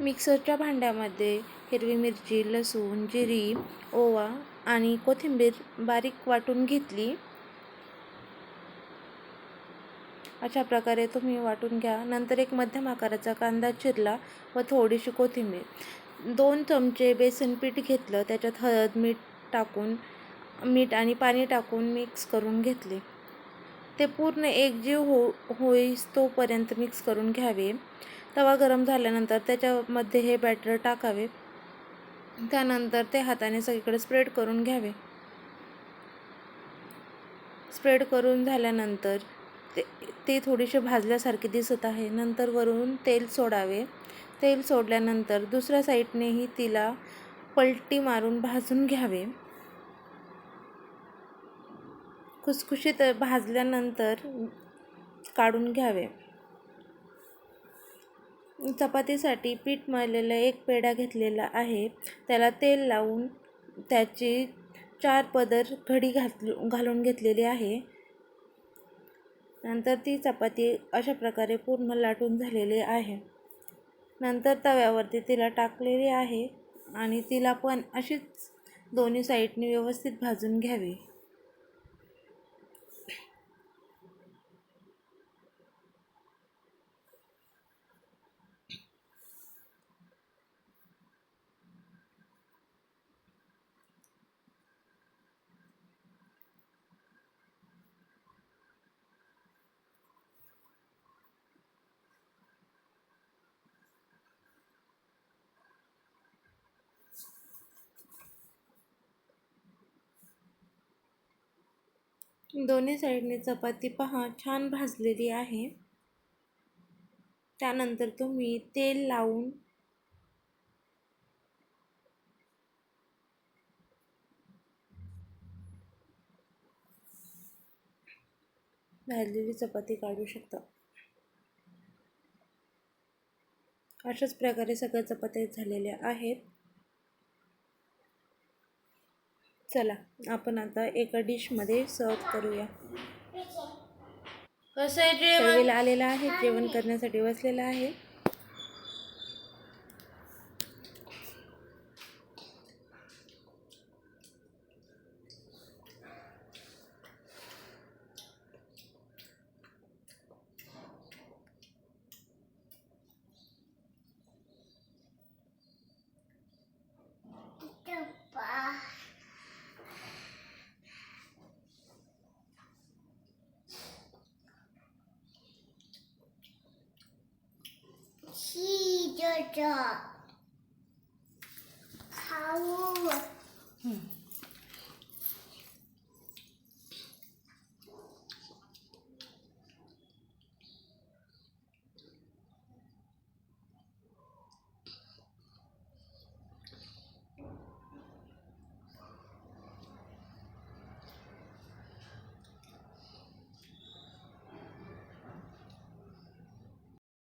मिक्सरच्या भांड्यामध्ये हिरवी मिरची लसूण जिरी ओवा आणि कोथिंबीर बारीक वाटून घेतली. अशा प्रकारे तुम्ही वाटून घ्या. नंतर एक मध्यम आकाराचा कांदा चिरला व थोडीशी कोथिंबीर. दोन चमचे बेसन पीठ घेतलं. त्याच्यात हळद मीठ टाकून मीठ आणि पाणी टाकून मिक्स करून घेतले. ते पूर्ण एकजीव हो होईस तोपर्यंत मिक्स करून घ्यावे. तवा गरम झाल्यानंतर त्याच्यामध्ये हे बॅटर टाकावे. त्यानंतर ते हाताने सगळीकडे स्प्रेड करून घ्यावे. स्प्रेड करून झाल्यानंतर ते ते थोडीशी भाजल्यासारखे दिसत आहे. नंतर वरून तेल सोडावे. तेल सोडल्यानंतर दुसऱ्या साईडनेही तिला पलटी मारून भाजून घ्यावे. खुसखुशीत भाजल्यानंतर काढून घ्यावे. चपातीसाठी पीठ मळलेलं एक पेढा घेतलेला आहे. त्याला तेल लावून त्याची चार पदर घडी घातलू घालून घेतलेली आहे. नंतर ती चपाती अशा प्रकारे पूर्ण लाटून झालेली आहे. नंतर तव्यावरती तिला टाकलेली आहे आणि तिला पण अशीच दोन्ही साईडने व्यवस्थित भाजून घ्यावी. दोन्ही साईडने चपाती पहा छान भाजलेली आहे. त्यानंतर तुम्ही तेल लावून भाजलेली चपाती काढू शकता. अशाच प्रकारे सगळ्या चपात्या झालेल्या आहेत. चला आपण आता एका डिशमध्ये सर्व करूया. कसं आहे जेवण? आलेला आहे जेवण करण्यासाठी बसलेला आहे. 洗衣做